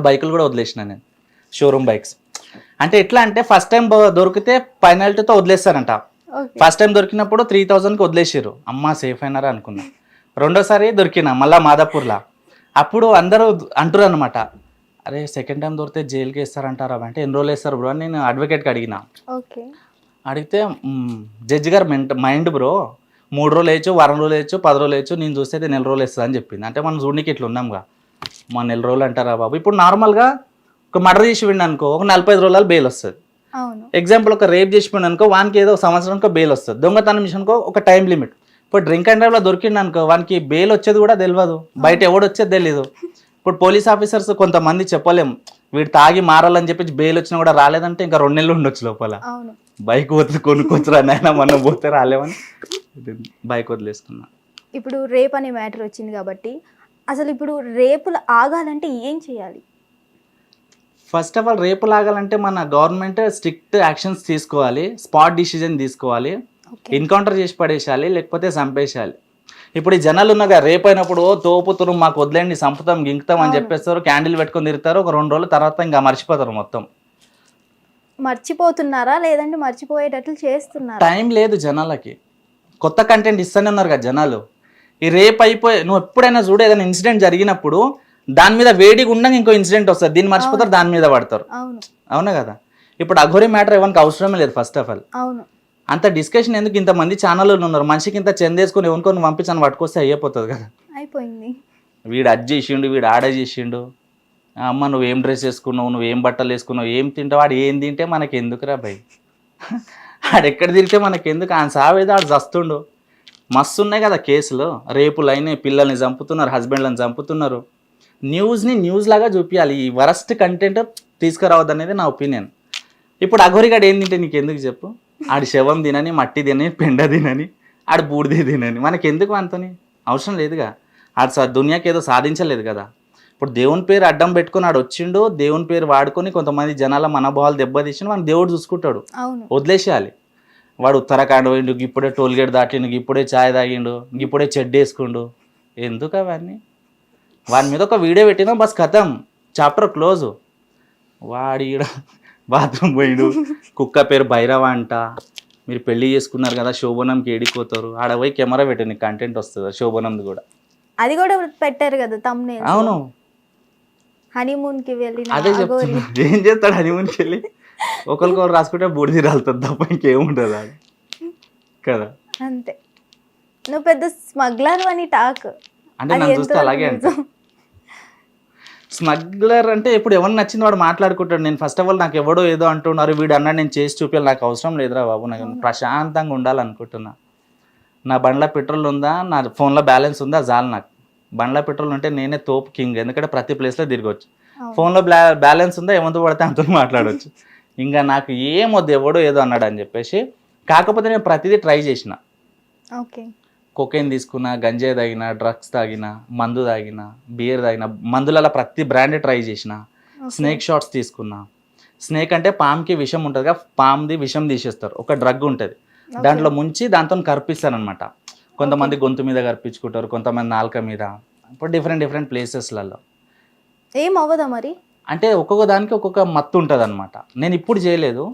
రెండు బైకులు కూడా వదిలేసిన నేను. షోరూమ్ బైక్స్ అంటే ఎట్లా అంటే ఫస్ట్ టైం దొరికితే పెనాల్టీతో వదిలేస్తారంట. ఫస్ట్ టైం దొరికినప్పుడు త్రీ థౌజండ్కి వదిలేసారు అమ్మ సేఫ్ అయినారా అనుకున్నా. రెండోసారి దొరికిన మళ్ళా మాదాపూర్లో. అప్పుడు అందరూ అంటారు అనమాట అరే సెకండ్ టైం దొరికితే జైలుకి వేస్తారంటారా అంటే ఎన్ని రోజులు వేస్తారు బ్రో? అని నేను అడ్వకేట్కి అడిగిన. అడిగితే జడ్జి గారు మెంట్ మైండ్ బ్రో మూడు రోజులు వేయచ్చు వారం రోజులు వేయచ్చు పది రోజులు వేయచ్చు నేను చూస్తే నెల రోజులు వేస్తుంది అని చెప్పింది. అంటే మనం చూడనికి ఇట్లా ఉన్నాంగా. మా నెల రోజులు అంటారా బాబు? ఇప్పుడు నార్మల్గా ఒక మర్డర్ చేసి విండి అనుకో ఒక నలభై ఐదు రోజులు బెయిల్ వస్తుంది. ఎగ్జాంపుల్ ఒక రేప్ చేసి పోయిన అనుకో వానికి ఏదో ఒక సంవత్సరానికి బెయిల్ వస్తుంది. దొంగతనం విషయానికి ఒక టైం లిమిట్ ఇప్పుడు డ్రింక్ అండ్ డ్రైవ్లో దొరికిండు అనుకో వానికి బెయిల్ వచ్చేది కూడా తెలియదు బయట ఎవడు వచ్చేది తెలియదు ఇప్పుడు పోలీస్ ఆఫీసర్స్ కొంతమంది చెప్పలేం. వీడు తాగి మారాలని చెప్పి బెయిల్ వచ్చినా కూడా రాలేదంటే ఇంకా రెండు నెలలు ఉండొచ్చు లోపల. బైక్ పోతే కొనుక్కొచ్చురా నాయన మనం పోతే రాలేమని. బైక్ వదిలేసుకున్నా ఇప్పుడు రేప్ అనే మ్యాటర్ వచ్చింది కాబట్టి అసలు ఇప్పుడు రేపులు ఆగాలంటే ఏం చేయాలి? ఫస్ట్ ఆఫ్ ఆల్ రేపు లాగాలంటే మన గవర్నమెంట్ స్ట్రిక్ట్ యాక్షన్స్ తీసుకోవాలి స్పాట్ డిసిజన్ తీసుకోవాలి ఎన్కౌంటర్ చేసి పడేసాలి లేకపోతే చంపేసేయాలి ఇప్పుడు ఈ జనాలు ఉన్నాగా రేపు అయినప్పుడు ఓ తోపుతురు మాకు వదిలేండి చంపుతాం గింకుతాం అని. చెప్పేస్తారు క్యాండిల్ పెట్టుకొని తిరుగుతారు ఒక రెండు రోజుల తర్వాత ఇంకా మర్చిపోతారు మొత్తం. మర్చిపోతున్నారా? లేదంటే మర్చిపోయేటట్లు చేస్తున్నారా? టైం లేదు జనాలకి. కొత్త కంటెంట్ ఇస్తూనే ఉన్నారు కదా జనాలు. ఈ రేపు అయిపోయి నువ్వు ఎప్పుడైనా చూడు ఏదైనా ఇన్సిడెంట్ జరిగినప్పుడు దాని మీద వేడిగా ఉండగా ఇంకో ఇన్సిడెంట్ వస్తుంది. దీన్ని మర్చిపోతారు దాని మీద పడతారు. అవును. కదా? ఇప్పుడు అఘోరి మ్యాటర్ ఎవరికి అవసరమే లేదు ఫస్ట్ ఆఫ్ ఆల్ అంత డిస్కషన్ ఎందుకు ఇంతమంది ఛానళ్ళు ఉన్నారు? మనిషికి ఇంత చెందేసుకొని ఎవరికొని పంపించని పట్టుకొస్తే అయిపోతుంది కదా. అయిపోయింది. వీడు అది చేసిండు వీడు ఆడ చేసిండు. అమ్మ నువ్వు ఏం డ్రెస్ వేసుకున్నావు? నువ్వు ఏం బట్టలు వేసుకున్నావు? ఏం తింటావు? వాడు ఏం తింటే మనకి ఎందుకురా భయ్ ఆడెక్కడ తిరిగితే మనకి ఎందుకు ఆయన సావేదో ఆడు చస్తుండు. మస్తు ఉన్నాయి కదా కేసులు. రేపులు అయినాయి పిల్లల్ని చంపుతున్నారు హస్బెండ్లను చంపుతున్నారు. న్యూస్ని న్యూస్ లాగా చూపించాలి ఈ వరస్ట్ కంటెంట్ తీసుకురావద్దు అనేది నా ఒపీనియన్. ఇప్పుడు అఘోరిగాడు ఏం తింటే నీకు ఎందుకు చెప్పు? ఆడి శవం తినని మట్టి తినని పెండ తినని ఆడు బూడిద తినని. మనకి ఎందుకు అంతని? అవసరం లేదుగా. ఆడు దునియాకి ఏదో సాధించలేదు కదా. ఇప్పుడు దేవుని పేరు అడ్డం పెట్టుకొని ఆడు వచ్చిండు దేవుని పేరు వాడుకొని కొంతమంది జనాల మనోభావాలు దెబ్బతీసిన మనం దేవుడు చూసుకుంటాడు. వదిలేసేయాలి. వాడు ఉత్తరాఖండ్ పోయిండు ఇప్పుడే టోల్గేట్ దాటిండు ఇప్పుడే ఛాయ్ తాగిండు ఇప్పుడే చెడ్డ వేసుకుండు. ఎందుకు అవన్నీ? వాని మీద ఒక వీడియో పెట్టినా బస్ కథం. చాప్టర్ క్లోజ్ వాడి బాత్రూమ్ పోయిండు. కుక్క పేరు భైరవ అంట. మీరు పెళ్ళి చేసుకున్నారు కదా శోభనంకి ఏడిపోతారు. ఆడ పోయి కెమెరా పెట్టండి కంటెంట్ వస్తుంది శోభనంది కూడా. అది కూడా పెట్టారు కదా తమ్నే అవును. హనీమూన్కి వెళ్ళిన అదే చెప్తున్నా. ఏం చేస్తాడు హనీమూన్కి వెళ్ళి? ఒకరికొకరు రాసుకుంటే బూడిది రాలుతుంది తప్ప ఇంకేముంటుంది ఆడ కదా? అంతే. నువ్వు పెద్ద స్మగ్లర్ అని టాక్. అంటే అది నన్ను చూస్తే అలాగే అంటే? స్మగ్లర్ అంటే ఇప్పుడు ఎవరు నచ్చింది వాడు మాట్లాడుకుంటాడు. నేను ఫస్ట్ ఆఫ్ ఆల్ నాకు ఎవడో ఏదో అంటున్నారు వీడు అన్నాడు నేను చేసి చూపించాలి నాకు అవసరం లేదురా బాబు నాకు ప్రశాంతంగా ఉండాలనుకుంటున్నా. నా బండ్లో పెట్రోల్ ఉందా? నా ఫోన్లో బ్యాలెన్స్ ఉందా? చాలు నాకు. బండ్లో పెట్రోల్ ఉంటే నేనే తోపు కింగ్ ఎందుకంటే ప్రతి ప్లేస్లో తిరగవచ్చు. ఫోన్లో బ్యాలెన్స్ ఉందా? ఏమంతా పడితే అంత మాట్లాడవచ్చు ఇంకా నాకు ఏం వద్దు ఎవడో ఏదో అన్నాడు అని చెప్పేసి కాకపోతే నేను ప్రతిదీ ట్రై చేసిన. ఓకే. కొకైన్ తీసుకున్నా గంజాయి తాగిన డ్రగ్స్ తాగిన మందు తాగిన బియర్ తాగిన మందులలో ప్రతి బ్రాండ్ ట్రై చేసిన. స్నేక్ షాట్స్ తీసుకున్నా. స్నేక్ అంటే పామ్కి విషం ఉంటుంది కదా పామ్ది విషం తీసేస్తారు. ఒక డ్రగ్ ఉంటుంది. దాంట్లో ముంచి దాంతో కరిపిస్తారనమాట కొంతమంది గొంతు మీద కరిపించుకుంటారు కొంతమంది నాలుక మీద. ఇప్పుడు డిఫరెంట్ డిఫరెంట్ ప్లేసెస్లలో ఏం అవ్వదా మరి? అంటే ఒక్కొక్క దానికి ఒక్కొక్క మత్తు ఉంటుంది అనమాట నేను ఇప్పుడు చేయలేదు.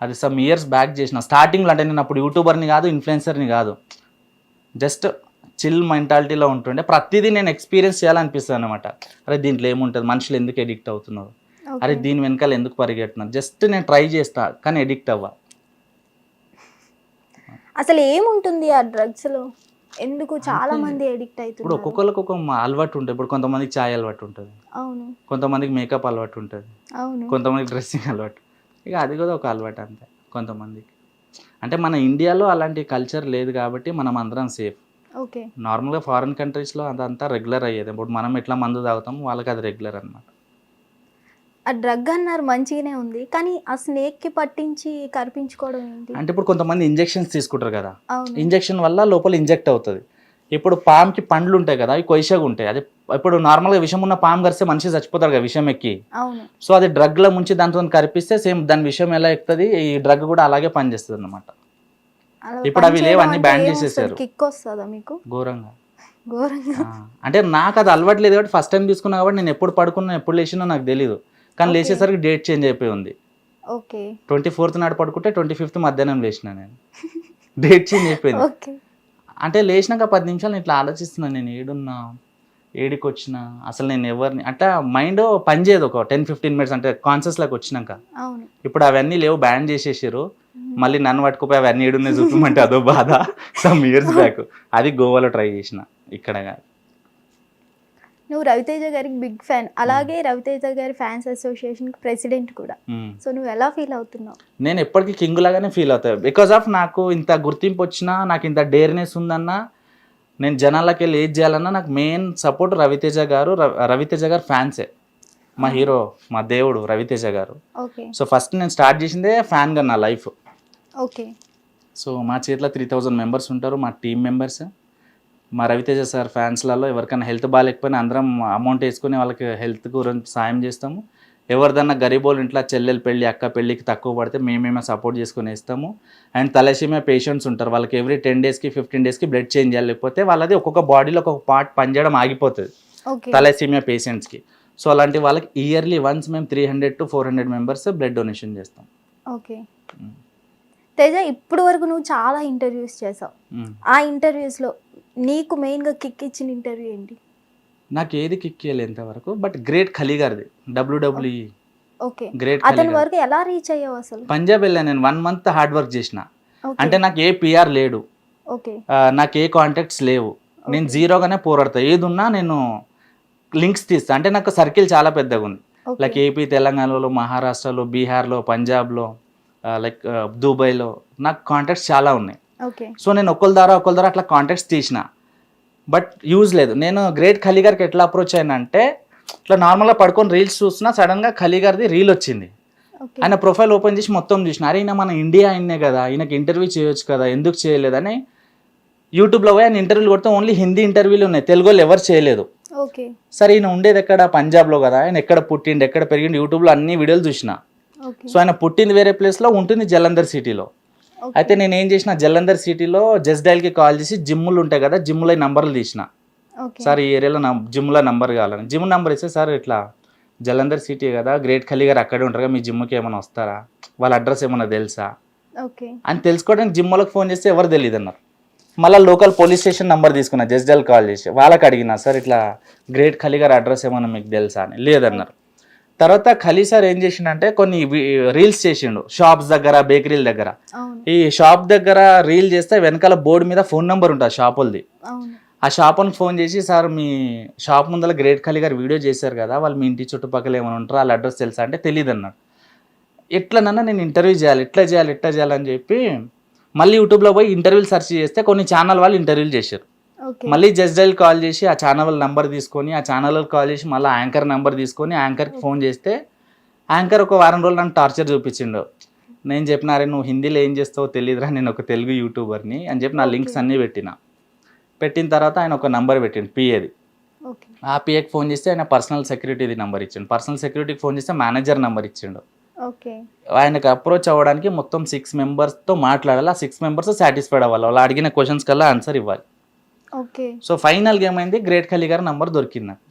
అది సమ్ ఇయర్స్ బ్యాక్ చేసిన. స్టార్టింగ్లో అంటే నేను అప్పుడు యూట్యూబర్ని కాదు ఇన్ఫ్లుయెన్సర్ని కాదు. జస్ట్ చిల్ మెంటాలిటీలో ఉంటుండే. ప్రతిదీ నేను ఎక్స్పీరియన్స్ చేయాలనిపిస్తుంది అనమాట అరే దీంట్లో ఏముంటుంది? మనుషులు ఎందుకు ఎడిక్ట్ అవుతున్నారు. అరే దీని వెనకాల ఎందుకు పరిగెడుతున్నారు? జస్ట్ నేను ట్రై చేస్తా కానీ ఎడిక్ట్ అవ్వ. అసలు ఏముంటుంది ఆ డ్రగ్స్లో? ఎందుకు చాలా మంది ఎడిక్ట్ ఇప్పుడు అవుతున్నారు. ఒక్కొక్కరికి ఒక అలవాటు ఉంటుంది. ఇప్పుడు కొంతమందికి ఛాయ్ అలవాటు ఉంటుంది. అవును. కొంతమందికి మేకప్ అలవాటు ఉంటుంది. అవును. కొంతమందికి డ్రెస్సింగ్ అలవాటు. ఇక అది కూడా ఒక అలవాటు అంతే కొంతమందికి. అంటే మన ఇండియాలో అలాంటి కల్చర్ లేదు కాబట్టి మనం అందరం సేఫ్ ఓకే. నార్మల్గా ఫారిన్ కంట్రీస్లో అదంతా రెగ్యులర్ అయ్యేది. ఇప్పుడు మనం ఎట్లా మందు తాగుతాం వాళ్ళకి అది రెగ్యులర్ అనమాట ఆ డ్రగ్ అన్నారు మంచిగానే ఉంది కానీ ఆ స్నేక్కి పట్టించి కరిపించుకోవడం ఏంటి? అంటే ఇప్పుడు కొంతమంది ఇంజెక్షన్స్ తీసుకుంటారు కదా అవును. ఇంజెక్షన్ వల్ల లోపల ఇంజెక్ట్ అవుతుంది. ఇప్పుడు పామ్కి పండ్లు ఉంటాయి కదా అవి కొయ్యగా ఉంటాయి. అది ఇప్పుడు నార్మల్గా విషం ఉన్న పాము కరిస్తే మనిషి చచ్చిపోతారు కదా విషం ఎక్కి. అవును. సో అది డ్రగ్లో ముంచి దాంతో కరిపిస్తే సేమ్ దాని విషయం ఎలా ఎక్కుతుంది ఈ డ్రగ్ కూడా అలాగే పనిచేస్తుంది అనమాట అలా ఇప్పుడు అవి పని లేవు, చేయడం అన్ని అంటే ban ఏమొస్తది? చేసేసారు. కిక్ వస్తుందా మీకు? ఘోరంగా. ఘోరంగా. ఆ, అంటే నాకు అది అలవాట్లేదు కాబట్టి ఫస్ట్ టైం తీసుకున్నా కాబట్టి నేను ఎప్పుడు పడుకున్నా ఎప్పుడు లేచినా నాకు తెలియదు కానీ. లేచేసరికి డేట్ చేంజ్ అయిపోయి ఉంది. ఓకే. ట్వంటీ ఫోర్త్ నాడు పడుకుంటే ట్వంటీ ఫిఫ్త్ మధ్యాహ్నం లేచిన నేను. డేట్ చేంజ్ అయిపోయింది. అంటే లేచినాక పది నిమిషాలు ఇట్లా ఆలోచిస్తున్నాను నేను ఏడున్నా ఏడికి వచ్చిన అసలు నేను ఎవరిని అంటే మైండ్ పనిచేయదు ఒక టెన్ ఫిఫ్టీన్ మినిట్స్ అంటే కాన్షియస్లోకి వచ్చినాక. ఇప్పుడు అవన్నీ లేవు బ్యాన్ చేసేసారు మళ్ళీ నన్ను పట్టుకుపోయి అవన్నీ ఏడున్నాయి చూపమంటే అదో బాధ. సమ్ ఇయర్స్ బ్యాక్ అది గోవాలో ట్రై చేసిన. ఇక్కడ కాదు. నువ్వు రవితేజ గారికి బిగ్ ఫ్యాన్ అలాగే రవితేజ గారి ఫ్యాన్స్ అసోసియేషన్ ప్రెసిడెంట్ కూడా. సో నువ్వు ఎలా ఫీల్ అవుతున్నావు? నేను ఎప్పటికీ కింగ్ లాగానే ఫీల్ అవుతాను బికాస్ ఆఫ్ నాకు ఇంత గుర్తింపు వచ్చినా నాకు ఇంత డేర్నెస్ ఉందన్నా నేను జనాలకి వెళ్ళి ఏది చేయాలన్నా నాకు మెయిన్ సపోర్ట్ రవితేజ గారు రవి- రవితేజ గారు ఫ్యాన్సే మా హీరో మా దేవుడు రవితేజ గారు. ఓకే సో ఫస్ట్ నేను స్టార్ట్ చేసిందే ఫ్యాన్గా నా లైఫ్ ఓకే సో మా చేతిలో త్రీ థౌజండ్ మెంబర్స్ ఉంటారు మా టీం మెంబర్స్ మా రవితేజ సార్ ఫ్యాన్స్లలో ఎవరికైనా హెల్త్ బాగాలేకపోయినా అందరం అమౌంట్ వేసుకొని వాళ్ళకి హెల్త్ గురించి సాయం చేస్తాము. ఎవరిదన్నా గరీబోళ్ళు ఇంట్లో చెల్లెలు పెళ్ళి అక్క పెళ్ళికి తక్కువ పడితే మేమేమో సపోర్ట్ చేసుకొని ఇస్తాము అండ్ తలసీమియా పేషెంట్స్ ఉంటారు. వాళ్ళకి ఎవ్రీ టెన్ డేస్కి ఫిఫ్టీన్ డేస్కి బ్లడ్ చేంజ్ చేయాలి. లేకపోతే వాళ్ళది ఒక్కొక్క బాడీలో ఒక్కొక్క పార్ట్ పనిచేయడం ఆగిపోతుంది. ఓకే. తలసీమియా పేషెంట్స్కి. సో అలాంటి వాళ్ళకి ఇయర్లీ వన్స్ మేము three hundred to four hundred members blood donation చేస్తాం. ఓకే. తేజ ఇప్పుడు వరకు నువ్వు చాలా ఇంటర్వ్యూస్ చేసావు. ఆ ఇంటర్వ్యూస్లో నీకు మెయిన్గా కిక్ ఇచ్చిన ఇంటర్వ్యూ ఏంటి? నాకు ఏది కిక్ చేయలేదు ఇంతవరకు బట్ గ్రేట్ ఖలీ గారిది డబ్ల్యూడబ్ల్యూఈ ఓకే. గ్రేట్ అతని వరకు ఎలా రీచ్ అయ్యావు అసలు? పంజాబ్ వెళ్ళాను నేను వన్ మంత్ హార్డ్ వర్క్ చేసిన. అంటే నాకు ఏ పిఆర్ లేడు. ఓకే. నాకు ఏ కాంటాక్ట్స్ లేవు. నేను జీరోగానే పోరాడతా. ఏది ఉన్నా నేను లింక్స్ తీస్తా. అంటే నాకు సర్కిల్ చాలా పెద్దగా ఉంది. లైక్ ఏపీ తెలంగాణలో మహారాష్ట్రలో బీహార్లో పంజాబ్లో లైక్ దుబాయ్లో నాకు కాంటాక్ట్స్ చాలా ఉన్నాయి. సో నేను ఒకళ్ళ ద్వారా ఒకళ్ళ ద్వారా అట్లా కాంటాక్ట్స్ తీసిన. బట్ యూజ్ లేదు. నేను గ్రేట్ ఖలీ గారికి ఎట్లా అప్రోచ్ అయినంటే ఇట్లా నార్మల్గా పడుకొని రీల్స్ చూసినా సడన్గా ఖలీ గారిది రీల్ వచ్చింది. ఆయన ప్రొఫైల్ ఓపెన్ చేసి మొత్తం చూసిన. అరే ఈయన మన ఇండియా ఆయన్నే కదా. ఈయనకి ఇంటర్వ్యూ చేయొచ్చు కదా. ఎందుకు చేయలేదని యూట్యూబ్లో పోయి ఆయన ఇంటర్వ్యూలు కొడితే ఓన్లీ హిందీ ఇంటర్వ్యూలు ఉన్నాయి. తెలుగు వాళ్ళు ఎవరు చేయలేదు. ఓకే సరే ఈయన ఉండేది ఎక్కడ? పంజాబ్లో కదా. ఆయన ఎక్కడ పుట్టిండు ఎక్కడ పెరిగిండు యూట్యూబ్లో అన్ని వీడియోలు చూసిన. సో ఆయన పుట్టింది వేరే ప్లేస్లో ఉంటుంది జలంధర్ సిటీలో అయితే నేను ఏం చేసిన జలంధర్ సిటీలో జస్ట్ డైల్కి కాల్ చేసి జిమ్ములు ఉంటాయి కదా జిమ్లో నంబర్లు తీసిన. సార్ ఈ ఏరియాలో నా జిమ్లో నంబర్ కావాలని. జిమ్ నంబర్ ఇస్తే సార్ ఇట్లా జలంధర్ సిటీ కదా గ్రేట్ ఖలీ గారు అక్కడే ఉంటారు మీ జిమ్కి ఏమైనా వస్తారా? వాళ్ళ అడ్రస్ ఏమైనా తెలుసా? ఓకే. అని తెలుసుకోవడానికి జిమ్ వాళ్ళకి ఫోన్ చేస్తే ఎవరు తెలియదు అన్నారు. మళ్ళీ లోకల్ పోలీస్ స్టేషన్ నంబర్ తీసుకున్నా జస్ట్ డైల్ కాల్ చేసి. వాళ్ళకి అడిగినా సార్ ఇట్లా గ్రేట్ ఖలీ గారి అడ్రస్ ఏమైనా మీకు తెలుసా అని. లేదన్నారు. తర్వాత ఖలీ సార్ ఏం చేసిండంటే కొన్ని రీల్స్ చేసిండు. షాప్స్ దగ్గర బేకరీల దగ్గర. ఈ షాప్ దగ్గర రీల్ చేస్తే వెనకాల బోర్డు మీద ఫోన్ నెంబర్ ఉంటుంది షాప్ వాళ్ళది అవును. ఆ షాప్ అని ఫోన్ చేసి సార్ మీ షాప్ ముందర గ్రేట్ ఖాళీ గారు వీడియో చేశారు కదా వాళ్ళు మీ ఇంటి చుట్టుపక్కల ఏమైనా ఉంటారో వాళ్ళ అడ్రస్ తెలుసా? అంటే తెలియదు అన్నాడు. ఎట్లనన్నా నేను ఇంటర్వ్యూ చేయాలి ఎట్లా చేయాలి ఎట్లా చేయాలని చెప్పి మళ్ళీ యూట్యూబ్లో పోయి ఇంటర్వ్యూలు సెర్చ్ చేస్తే కొన్ని ఛానల్ వాళ్ళు ఇంటర్వ్యూలు చేశారు. మళ్ళీ జస్ట్ డైల్ కాల్ చేసి ఆ ఛానల్ నంబర్ తీసుకొని ఆ ఛానల్ కాల్ చేసి మళ్ళీ యాంకర్ నెంబర్ తీసుకొని యాంకర్కి ఫోన్ చేస్తే యాంకర్ ఒక వారం రోజులు నన్ను టార్చర్ చూపించిండు. నేను చెప్పినారే నువ్వు హిందీలో ఏం చేస్తావో తెలియదురా నేను ఒక తెలుగు యూట్యూబర్ని అని చెప్పి నా లింక్స్ అన్నీ పెట్టిన. పెట్టిన తర్వాత ఆయన ఒక నంబర్ పెట్టిండు పిఏది ఆ పిఏకి ఫోన్ చేస్తే ఆయన పర్సనల్ సెక్యూరిటీది నెంబర్ ఇచ్చిండు. పర్సనల్ సెక్యూరిటీకి ఫోన్ చేస్తే మేనేజర్ నెంబర్ ఇచ్చిండు. ఓకే ఆయనకు అప్రోచ్ అవ్వడానికి మొత్తం సిక్స్ మెంబర్స్తో మాట్లాడాలి. ఆ సిక్స్ మెంబర్స్ సాటిస్ఫైడ్ అవ్వాలి. వాళ్ళు అడిగిన క్వశ్చన్స్ కల్లా ఆన్సర్ ఇవ్వాలి. ఓకే. సో ఫైనల్గా ఏమైంది? గ్రేట్ ఖలీ గారి నంబర్ దొరికింది. నాకు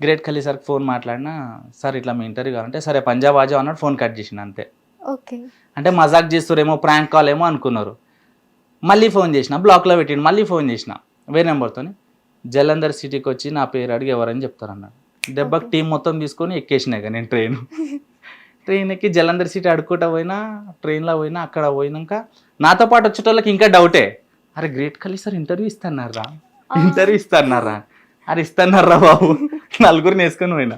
గ్రేట్ ఖలీ సార్కి ఫోన్ మాట్లాడినా సార్ ఇట్లా మీ ఇంటర్వ్యూ కావాలంటే సరే పంజాబ్ ఆజా అన్నాడు ఫోన్ కట్ చేసిన అంతే. ఓకే. అంటే మజాక్ చేస్తారేమో ప్రాంక్ కాల్ ఏమో అనుకున్నారు. మళ్ళీ ఫోన్ చేసిన బ్లాక్లో పెట్టిండు మళ్ళీ ఫోన్ చేసిన వేరే నెంబర్తో జలంధర్ సిటీకి వచ్చి నా పేరు అడిగి ఎవరని చెప్తారన్నాడు దెబ్బకి టీం మొత్తం తీసుకొని ఎక్కేసినాయి నేను ట్రైన్. ట్రైన్ ఎక్కి జలంధర్ సిటీ అడుక్కుంటా పోయినా ట్రైన్లో పోయినా అక్కడ పోయినాక నాతో పాటు వచ్చేటోళ్ళకి ఇంకా డౌటే. అరే గ్రేట్ ఖలీ సార్ ఇంటర్వ్యూ ఇస్తున్నారా? ఇంటర్వ్యూ ఇస్తున్నారా? అరే ఇస్తున్నారా బాబు? నలుగురిని వేసుకొని పోయినా.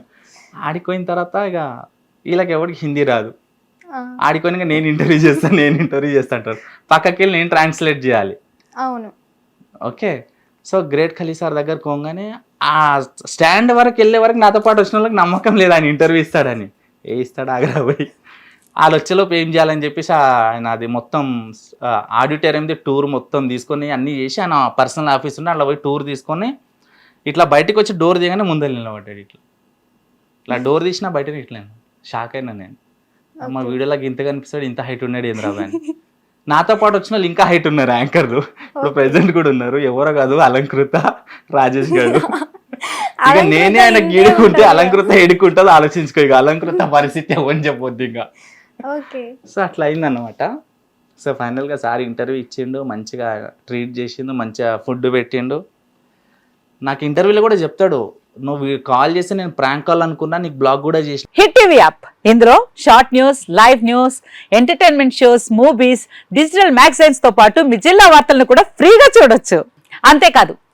ఆడికి పోయిన తర్వాత ఇక వీళ్ళకి ఎవరికి హిందీ రాదు. ఆ, ఆడికొని నేను ఇంటర్వ్యూ చేస్తాను నేను ఇంటర్వ్యూ చేస్తా అంటారు. పక్కకి వెళ్ళి నేను ట్రాన్స్లేట్ చేయాలి. అవును. Okay. So great Khali sir దగ్గర పోగానే ఆ స్టాండ్ వరకు వెళ్ళే వరకు నాతో పాటు వచ్చిన వాళ్ళకి నమ్మకం లేదు ఆయన ఇంటర్వ్యూ ఇస్తాడని. ఏ ఇస్తాడు ఆగ్రా పోయి. వాళ్ళు వచ్చేలోపు ఏం చేయాలని చెప్పేసి ఆయన అది మొత్తం ఆడిటోరియంది టూర్ మొత్తం తీసుకొని అన్నీ చేసి ఆయన పర్సనల్ ఆఫీస్ ఉంటే అట్లా పోయి టూర్ తీసుకొని ఇట్లా బయటకు వచ్చి డోర్ తీయగానే ముందర నిలబడ్డాడు ఇట్లా. ఇట్లా డోర్ తీసినా బయట ఇట్లా షాక్ అయినా నేను. మా Okay. వీడియోలో ఇంత కనిపిస్తాడు ఇంత హైట్ ఉన్నాడు ఏంద్రా అని. నాతో పాటు వచ్చిన వాళ్ళు ఇంకా హైట్ ఉన్నారు యాంకర్లు ఇప్పుడు ప్రెసెంట్ కూడా ఉన్నారు ఎవరో కాదు అలంకృత రాజేష్ గారు. ఇక నేనే ఆయన గీడుకుంటే. అలంకృత ఎడుకుంటుందో ఆలోచించుకో ఇక అలంకృత పరిస్థితి ఎవరిని చెప్పొద్దు ఇంకా. సో అట్లా అయిందన్నమాట. సో ఫైనల్గా సార్ ఇంటర్వ్యూ ఇచ్చిండు మంచిగా ట్రీట్ చేసిండు మంచిగా ఫుడ్ పెట్టిండు. నాకు ఇంటర్వ్యూలో కూడా చెప్తాడు నువ్వు కాల్ చేస్తే నేను ప్రాంక్ కాల్ అనుకున్నా నీకు బ్లాగ్ కూడా చేసి హిట్ టీవీ యాప్. ఇందులో short news live news entertainment shows movies digital మ్యాగజైన్స్తో పాటు మీ జిల్లా వార్తలను కూడా ఫ్రీగా చూడొచ్చు. అంతేకాదు